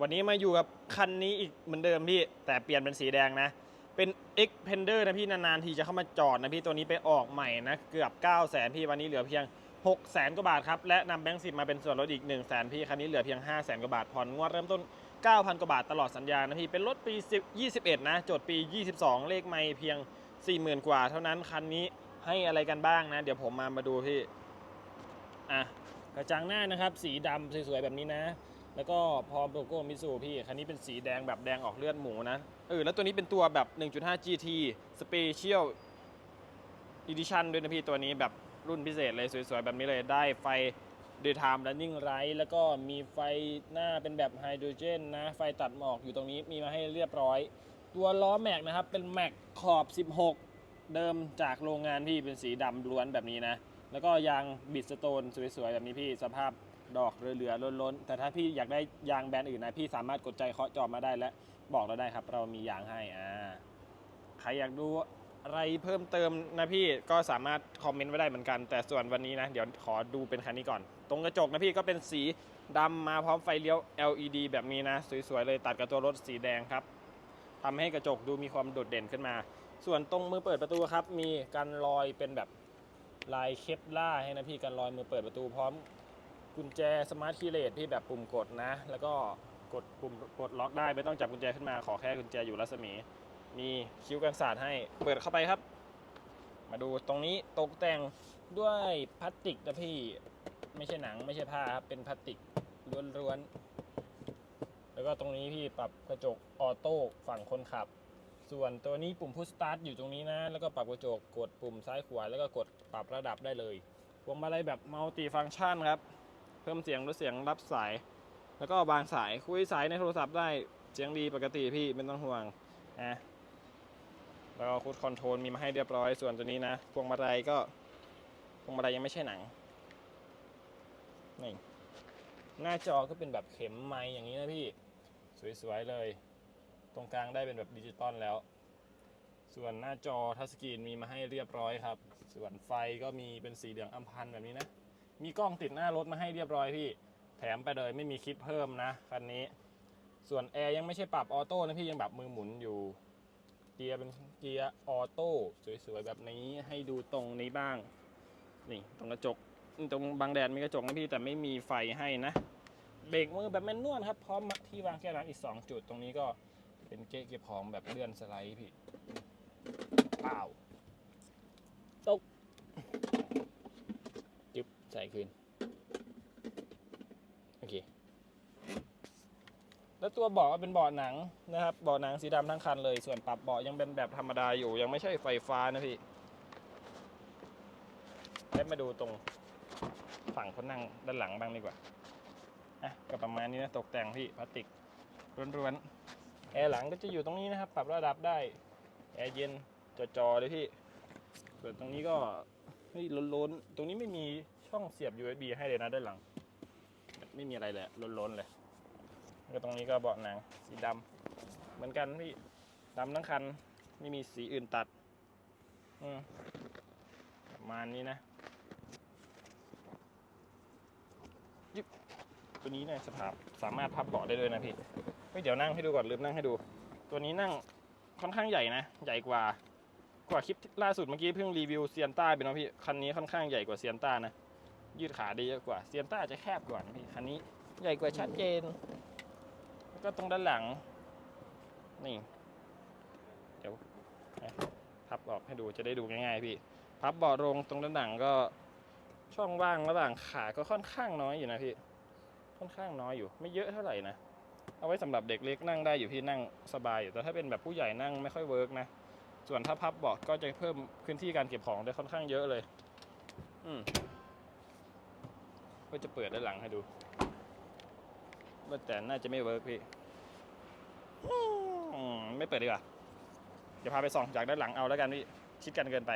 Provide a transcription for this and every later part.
วันนี้มาอยู่กับคันนี้อีกเหมือนเดิมพี่ แต่เปลี่ยนเป็นสีแดงนะ เป็น X p e n d e r นะพี่ นานๆ ทีจะเข้ามาจอดนะพี่ ตัวนี้ไปออกใหม่นะ เกือบ 9 0 0 0 0 0พี่ วันนี้เหลือเพียง 6 0 0 0 0 0กว่าบาทครับ และนำแบงค์สิบมาเป็นส่วนลดอีก 1 0 0 0 0 0พี่ คันนี้เหลือเพียง 5 0 0 0 0 0กว่าบาท ผ่อนงวดเริ่มต้น 9,000 กว่าบาทตลอดสัญญานะพี่ เป็นรถปี10 21 นะ จดปี 22 เลขไม่เพียง 40,000 กว่า เท่านั้น คันนี้ให้อะไรกันบ้างนะ เดี๋ยวผมมามาดูพี่ อะ กระจังหน้านะครับ สีดำสวยๆแบบนี้นะ แล้วก็พร้อมโลโก้มิสูพี่ คันนี้เป็นสีแดงแบบแดงออกเลือดหมูนะเออแล้วตัวนี้เป็นตัวแบบ 1.5 GT Special Edition ด้วยนะพี่ตัวนี้แบบรุ่นพิเศษเลยสวยๆ แบบนี้เลยได้ไฟ Daytime Running Light แล้วก็มีไฟหน้าเป็นแบบไฮโดรเจนนะ ไฟตัดหมอกอยู่ตรงนี้มีมาให้เรียบร้อย ตัวล้อแม็กนะครับ เป็นแม็กขอบ 16 เดิมจากโรงงานพี่เป็นสีดำล้วนแบบนี้นะ แล้วก็ยางบิดสโตนสวยๆ แบบนี้พี่สภาพ ดอกเหลือๆล้นๆ แต่ถ้าพี่อยากได้ยางแบรนด์อื่นนะพี่สามารถกดใจเคาะจอมาได้และบอกเราได้ครับ เรามียางให้อ่าใครอยากดูอะไรเพิ่มเติมนะพี่ก็สามารถคอมเมนต์ไว้ได้เหมือนกัน แต่ส่วนวันนี้นะ เดี๋ยวขอดูเป็นคันนี้ก่อน ตรงกระจกนะพี่ก็เป็นสีดำมาพร้อมไฟเลี้ยว LED แบบนี้นะ สวยๆเลยตัดกับตัวรถสีแดงครับทำให้กระจกดูมีความโดดเด่นขึ้นมา ส่วนตรงมือเปิดประตูครับ มีกันรอยเป็นแบบลายเคปล่าให้นะพี่กันรอยมือเปิดประตูพร้อม กุญแจสมาร์ทคีย์เลสพี่แบบปุ่มกดนะ แล้วก็กดปุ่มกดล็อกได้ไม่ต้องจับกุญแจขึ้นมาขอแค่กุญแจอยู่รัศมี มีคิ้วกันศาสตร์ให้เปิดเข้าไปครับ มาดูตรงนี้ตกแต่งด้วยพลาสติกนะพี่ไม่ใช่หนังไม่ใช่ผ้าครับเป็นพลาสติกล้วนๆแล้วก็ตรงนี้พี่ปรับกระจกออโต้ฝั่งคนขับ ส่วนตัวนี้ปุ่มพุชสตาร์ทอยู่ตรงนี้นะ แล้วก็ปรับกระจกกดปุ่มซ้ายขวาแล้วก็กดปรับระดับได้เลยพวงมาลัยแบบมัลติฟัง c t ชันครับ เพิ่มเสียงลดเสียงรับสาย แล้วก็บางสายคุยสายในโทรศัพท์ได้เสียงดีปกติพี่ไม่ต้องห่วงนะแล้วก็คูดคอนโทรลมีมาให้เรียบร้อยส่วนตัวนี้นะพวงมาลัยก็พวงมาลัยยังไม่ใช่หนังนี่หน้าจอก็เป็นแบบเข็มไม้อย่างนี้นะพี่ สวยๆเลย ตรงกลางได้เป็นแบบดิจิตอลแล้ว ส่วนหน้าจอทัชสกรีนมีมาให้เรียบร้อยครับ ส่วนไฟก็มีเป็นสีเหลืองอัมพันแบบนี้นะ มีกล้องติดหน้ารถมาให้เรียบร้อยพี่ แถมไปเลยไม่มีคิดเพิ่มนะคันนี้ ส่วนแอร์ยังไม่ใช่ปรับออโต้นะพี่ยังแบบมือหมุนอยู่ เกียร์เป็นเกียร์ออโต้สวยๆแบบนี้ให้ดูตรงนี้บ้าง นี่ตรงกระจกตรงบางแดดมีกระจกนะพี่แต่ไม่มีไฟให้นะ เบรกมือแบบแมนนวลครับพร้อมที่วางแก้วน้ำอีก 2 จุดตรงนี้ก็เป็นเก๊ะเก็บของแบบเลื่อนสไลด์พี่เปล่าตกจึ๊บ ใส่คืน โอเค แล้วตัวเบาะเป็นเบาะหนังนะครับเบาะหนังสีดำทั้งคันเลย ส่วนปรับเบาะยังเป็นแบบธรรมดาอยู่ ยังไม่ใช่ไฟฟ้านะพี่ได้มาดูตรงฝั่งคนนั่งด้านหลังบ้างดีกว่า อะก็ประมาณนี้นะตกแต่งพี่พลาสติกร้วนๆแอร์หลังก็จะอยู่ตรงนี้นะครับ ปรับระดับได้แอร์เย็นจอๆเลยพี่ส่วนตรงนี้ก็เฮ้ยล้นๆ ตรงนี้ไม่มี ช่องเสียบ USB ให้เลยนะด้านหลัง ไม่มีอะไรเลยล้นๆเลยก็ตรงนี้ก็เบาะหนังสีดำเหมือนกันพี่ดำทั้งคัน ไม่มีสีอื่นตัดอืมประมาณนี้นะตัวนี้เนี่ยสภาพสามารถพับเบาะได้ด้วยนะพี่เฮ้ยเดี๋ยวนั่งให้ดูก่อนลืมนั่งให้ดู ตัวนี้นั่งค่อนข้างใหญ่นะ ใหญ่กว่ากว่าคลิปล่าสุดเมื่อกี้เพิ่งรีวิวเซียนต้าไปเนาะพี่ คันนี้ค่อนข้างใหญ่กว่าเซียนต้านะ ยืดขาได้เยอะกว่าเซียนต้าจะแคบกว่านะพี่คันนี้ใหญ่กว่าชัดเจน แล้วก็ตรงด้านหลัง นี่ เดี๋ยวพับออกให้ดูจะได้ดูง่ายๆพี่ พับเบาะลงตรงด้านหลังก็ช่องว่างระหว่างขาก็ค่อนข้างน้อยอยู่นะพี่ ค่อนข้างน้อยอยู่ ไม่เยอะเท่าไหร่นะ เอาไว้สำหรับเด็กเล็กนั่งได้อยู่พี่นั่งสบายอยู่ แต่ถ้าเป็นแบบผู้ใหญ่นั่งไม่ค่อยเวิร์กนะ ส่วนถ้าพับเบาะก็จะเพิ่มพื้นที่การเก็บของได้ค่อนข้างเยอะเลย อืม ก็จะเปิดด้านหลังให้ดูว่าแต่น่าจะไม่เวิร์กพี่ไม่เปิดดีกว่าเดี๋ยวพาไปส่องจากด้านหลังเอาแล้วกันพี่ชิดกันเกินไป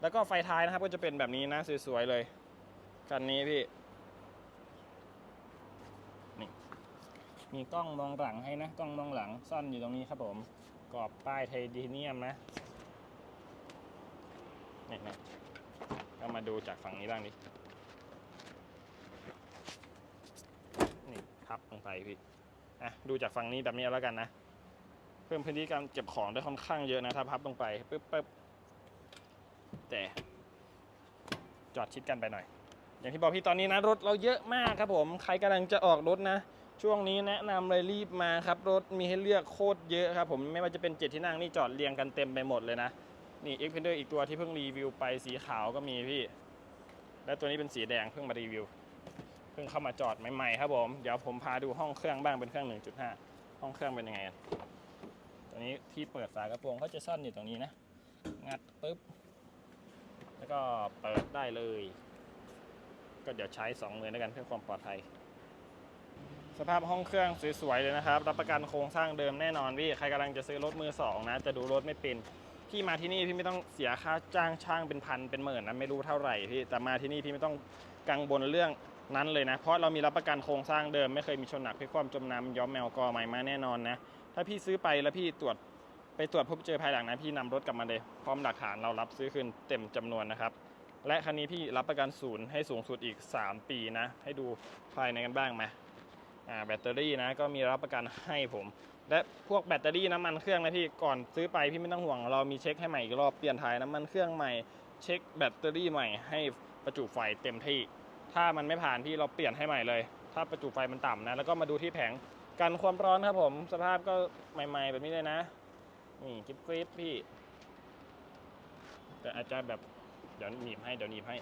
แล้วก็ไฟท้ายนะครับ ก็จะเป็นแบบนี้นะสวยๆเลยคันนี้พี่มีกล้องมองหลังให้นะกล้องมองหลังซ่อนอยู่ตรงนี้ครับผมกรอบป้ายไทเทเนียมนะนี่นะก็มาดูจากฝั่งนี้บ้างดินี่ พับลงไปพี่อะดูจากฝั่งนี้แบบนี้แล้วกันนะ เพิ่มพื้นที่การเก็บของได้ค่อนข้างเยอะนะถ้าพับลงไปปึ๊บปึ๊บแต่จอดชิดกันไปหน่อย อย่างที่บอกพี่ตอนนี้นะรถเราเยอะมากครับผมใครกำลังจะออกรถนะ ช่วงนี้แนะนำเลยรีบมาครับรถมีให้เลือกโคตรเยอะครับผมไม่ว่าจะเป็นเจ็ดที่นั่งนี่จอดเรียงกันเต็มไปหมดเลยนะนี่ x p e n d e r อีกตัวที่เพิ่งรีวิวไปสีขาวก็มีพี่ และตัวนี้เป็นสีแดงเพิ่งมารีวิว เพิ่งเข้ามาจอดใหม่ๆครับผมเดี๋ยวผมพาดูห้องเครื่องบ้างเป็นเครื่อง 1.5 ห้องเครื่องเป็นยังไงกันตัวนี้ที่เปิดฝากระโปรงเขาจะซ่อนอยู่ตรงนี้นะ งัดปุ๊บ แล้วก็เปิดได้เลย ก็เดี๋ยวใช้สองมือแล้วกันเพื่อความปลอดภัยสภาพห้องเครื่องสวยๆเลยนะครับ รับประกันโครงสร้างเดิมแน่นอนพี่ ใครกำลังจะซื้อรถมือสองนะ จะดูรถไม่เป็น พี่มาที่นี่พี่ไม่ต้องเสียค่าจ้างช่างเป็นพันเป็นหมื่นนะไม่รู้เท่าไหร่พี่ แต่มาที่นี่พี่ไม่ต้องกังวลเรื่อง นั้นเลยนะ เพราะเรามีรับประกันโครงสร้างเดิมไม่เคยมีชนหนักพลิความจมน้ำย้อมแมวกอใหม่มาแน่นอนนะ ถ้าพี่ซื้อไปแล้วพี่ตรวจไปตรวจพบเจอภายหลังนะพี่นำรถกลับมาเลย พร้อมหลักฐานเรารับซื้อคืนเต็มจำนวนนะครับ และคันนี้พี่รับประกันศูนย์ให้สูงสุดอีก 3 ปีนะ ให้ดูภายในกันบ้างไหมแบตเตอรี่นะก็มีรับประกันให้ผม และพวกแบตเตอรี่น้ำมันเครื่องนะพี่ก่อนซื้อไปพี่ไม่ต้องห่วง เรามีเช็คให้ใหม่อีกรอบเปลี่ยนถ่ายน้ำมันเครื่องใหม่ เช็คแบตเตอรี่ใหม่ให้ประจุไฟเต็มที่ ถ้ามันไม่ผ่านพี่เราเปลี่ยนให้ใหม่เลย ถ้าประจุไฟมันต่ำนะ แล้วก็มาดูที่แผงกันความร้อนครับผม สภาพก็ใหม่ ๆ แบบนี้เลยนะ นี่กิ๊บกริบพี่ แต่อาจจะแบบ เดี๋ยวหนีบให้ เดี๋ยวหนีบให้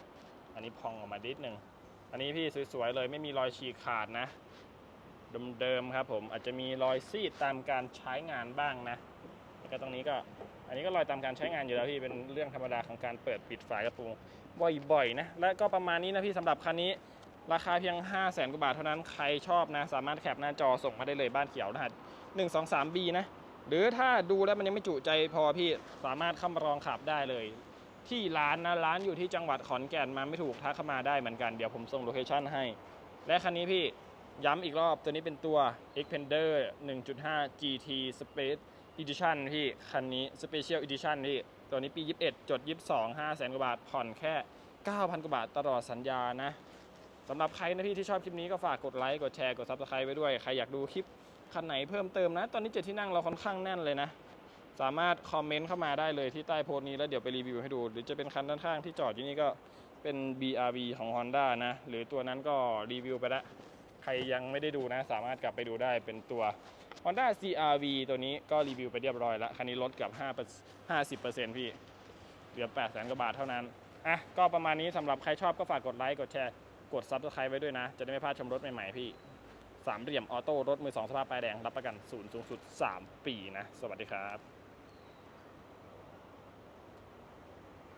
อันนี้พองออกมาดิดหนึ่ง อันนี้พี่สวยๆเลยไม่มีรอยฉีกขาดนะ เดิมๆครับผม อาจจะมีรอยซีดตามการใช้งานบ้างนะ แล้วก็ตรงนี้ก็ อันนี้ก็รอยตามการใช้งานอยู่แล้วพี่เป็นเรื่องธรรมดาของการเปิดปิดฝากระโปรงบ่อยๆนะและก็ประมาณนี้นะพี่สำหรับคันนี้ราคาเพียง 5 0 0แสนกว่าบาทเท่านั้นใครชอบนะ สามารถแคปหน้าจอส่งมาได้เลยบ้านเขียวรหัส1 2 3 B นะ หรือถ้าดูแล้วมันยังไม่จุใจพอพี่สามารถเข้ามาลองขับได้เลย ที่ร้านนะร้านอยู่ที่จังหวัดขอนแก่นมาไม่ถูกทักเข้ามาได้เหมือนกันเดี๋ยวผมส่งโลเคชั่นให้ และคันนี้พี่ย้ำอีกรอบตัวนี้เป็นตัว Xpander 1.5 GT Space Edition พี่ คันนี้ Special Edition พี่ ตัวนี้ปี 21 จด 22 5แสนกว่าบาท ผ่อนแค่ 9,000 กว่าบาทตลอดสัญญานะสำหรับใครนะพี่ที่ชอบคลิปนี้ก็ฝากกดไลค์กดแชร์กด Subscribe ไว้ด้วย ใครอยากดูคลิปคันไหนเพิ่มเติมนะ ตอนนี้เจ็ดที่นั่งเราค่อนข้างแน่นเลยนะ สามารถคอมเมนต์เข้ามาได้เลยที่ใต้โพสต์นี้แล้วเดี๋ยวไปรีวิวให้ดู หรือจะเป็นคันด้านข้างที่จอดอยู่นี่ก็เป็น BRV ของ Honda นะ หรือตัวนั้นก็รีวิวไปแล้ว ใครยังไม่ได้ดูนะ สามารถกลับไปดูได้เป็นตัว Honda CRV ตัวนี้ก็รีวิวไปเรียบร้อยแล้ว คันนี้ลดเกับ5 50%พี่ เหลือ8 0 0 0 0 0กว่าบาทเท่านั้น อะ ก็ประมาณนี้สำหรับใครชอบก็ฝากกดไลค์ กดแชร์ กด Subscribe ไว้ด้วยนะ จะได้ไม่พลาดชมรถใหม่ๆพี่ สามเหลี่ยมออโต้รถมือสองสภาพปลายแดง รับประกันศูนย์สูงสุด 3 ปีนะ สวัสดีครับ